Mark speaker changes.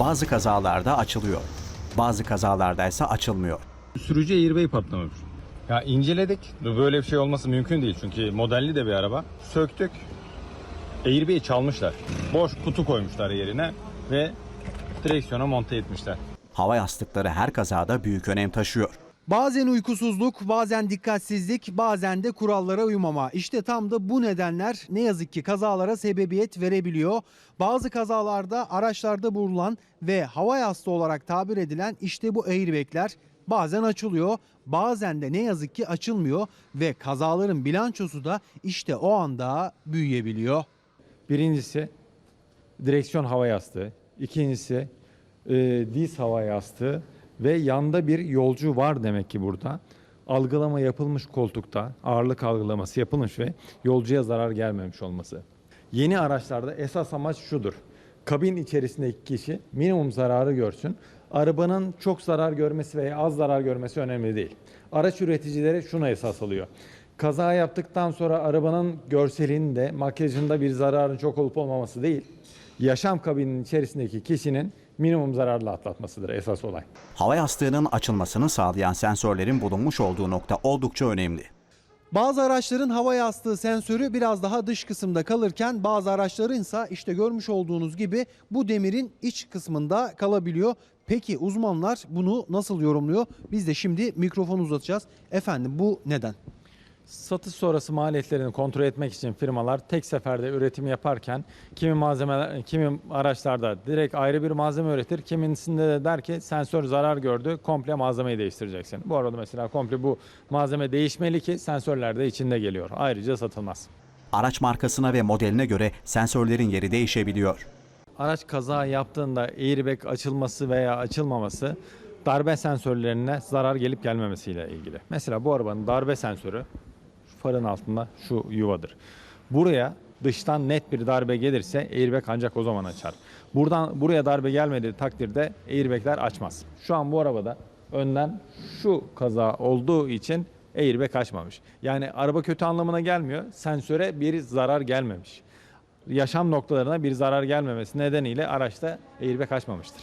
Speaker 1: Bazı kazalarda açılıyor. Bazı kazalarda ise açılmıyor.
Speaker 2: Sürücü airbag patlamış. Ya inceledik. Böyle bir şey olması mümkün değil çünkü modelli de bir araba. Söktük. Airbag'i çalmışlar. Boş kutu koymuşlar yerine ve direksiyona monte etmişler.
Speaker 1: Hava yastıkları her kazada büyük önem taşıyor.
Speaker 3: Bazen uykusuzluk, bazen dikkatsizlik, bazen de kurallara uymama. İşte tam da bu nedenler ne yazık ki kazalara sebebiyet verebiliyor. Bazı kazalarda araçlarda bulunan ve hava yastığı olarak tabir edilen işte bu airbagler bazen açılıyor, bazen de ne yazık ki açılmıyor ve kazaların bilançosu da işte o anda büyüyebiliyor.
Speaker 4: Birincisi direksiyon hava yastığı. İkincisi e, diz hava yastığı ve yanda bir yolcu var demek ki burada. Algılama yapılmış koltukta, ağırlık algılaması yapılmış ve yolcuya zarar gelmemiş olması. Yeni araçlarda esas amaç şudur. Kabin içerisindeki kişi minimum zararı görsün. Arabanın çok zarar görmesi veya az zarar görmesi önemli değil. Araç üreticileri şuna esas alıyor. Kaza yaptıktan sonra arabanın görselinde, makyajında bir zararın çok olup olmaması değil, yaşam kabininin içerisindeki kişinin minimum zararla atlatmasıdır esas olay.
Speaker 1: Hava yastığının açılmasını sağlayan sensörlerin bulunmuş olduğu nokta oldukça önemli.
Speaker 3: Bazı araçların hava yastığı sensörü biraz daha dış kısımda kalırken bazı araçların ise işte görmüş olduğunuz gibi bu demirin iç kısmında kalabiliyor. Peki uzmanlar bunu nasıl yorumluyor? Biz de şimdi mikrofon uzatacağız. Efendim bu neden?
Speaker 4: Satış sonrası maliyetlerini kontrol etmek için firmalar tek seferde üretim yaparken kimi malzemeler, kimi araçlarda direkt ayrı bir malzeme üretir. Kimisinde de der ki sensör zarar gördü, komple malzemeyi değiştireceksin. Bu arada mesela komple bu malzeme değişmeli ki sensörler de içinde geliyor. Ayrıca satılmaz.
Speaker 1: Araç markasına ve modeline göre sensörlerin yeri değişebiliyor.
Speaker 4: Araç kaza yaptığında airbag açılması veya açılmaması darbe sensörlerine zarar gelip gelmemesiyle ilgili. Mesela bu arabanın darbe sensörü farın altında şu yuvadır. Buraya dıştan net bir darbe gelirse airbag ancak o zaman açar. Buradan buraya darbe gelmediği takdirde airbagler açmaz. Şu an bu arabada önden şu kaza olduğu için airbag açmamış. Yani araba kötü anlamına gelmiyor. Sensöre bir zarar gelmemiş yaşam noktalarına bir zarar gelmemesi nedeniyle araçta airbag açmamıştır.